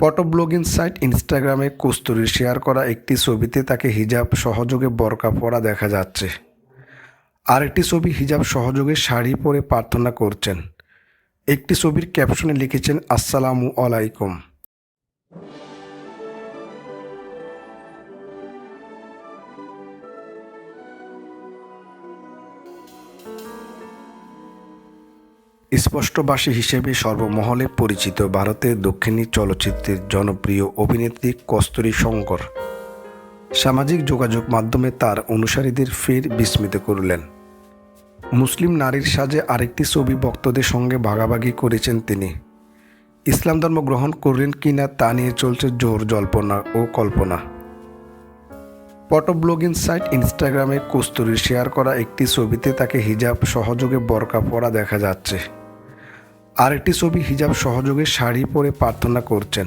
Photo blogging site ইনস্টাগ্রামে kasuri share করা একটি ছবিতে তাকে হিজাব সহযোগে বরকা পরা দেখা যাচ্ছে। আরেকটি ছবি হিজাব সহযোগে শাড়ি পরে প্রার্থনা করছেন। একটি ছবির ক্যাপশনে লিখেছেন, আসসালামু আলাইকুম। স্পষ্টবাসী হিসেবে সর্বমহলে পরিচিত ভারতের দক্ষিণী চলচ্চিত্রের জনপ্রিয় অভিনেত্রী কস্তুরী শঙ্কর সামাজিক যোগাযোগ মাধ্যমে তার অনুসারীদের ফের বিস্মিত করলেন। মুসলিম নারীর সাজে আরেকটি ছবি ভক্তদের সঙ্গে ভাগাভাগি করেছেন তিনি। ইসলাম ধর্ম গ্রহণ করলেন কি না তা নিয়ে চলছে জোর জল্পনা ও কল্পনা। ফটো ব্লগিং সাইট ইনস্টাগ্রামে কস্তুরীর শেয়ার করা একটি ছবিতে তাকে হিজাব সহযোগে বরকা পরা দেখা যাচ্ছে। আরেকটি ছবি হিজাব সহযোগে শাড়ি পরে প্রার্থনা করছেন।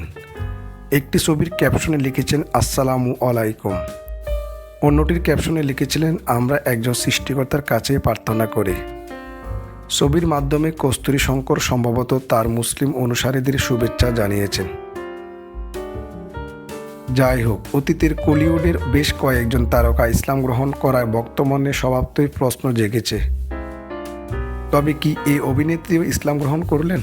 একটি ছবির ক্যাপশনে লিখেছেন, আসসালামু আলাইকুম। অন্যটির ক্যাপশনে লিখেছিলেন, আমরা একজন সৃষ্টিকর্তার কাছে প্রার্থনা করি। ছবির মাধ্যমে কস্তুরী শঙ্কর সম্ভবত তার মুসলিম অনুসারীদের শুভেচ্ছা জানিয়েছেন। যাই হোক, অতীতের কলিউডের বেশ কয়েকজন তারকা ইসলাম গ্রহণ করায় বর্তমানে স্বভাবতই প্রশ্ন জেগেছে। তবে কি এই অভিনেত্রী ইসলাম গ্রহণ করলেন?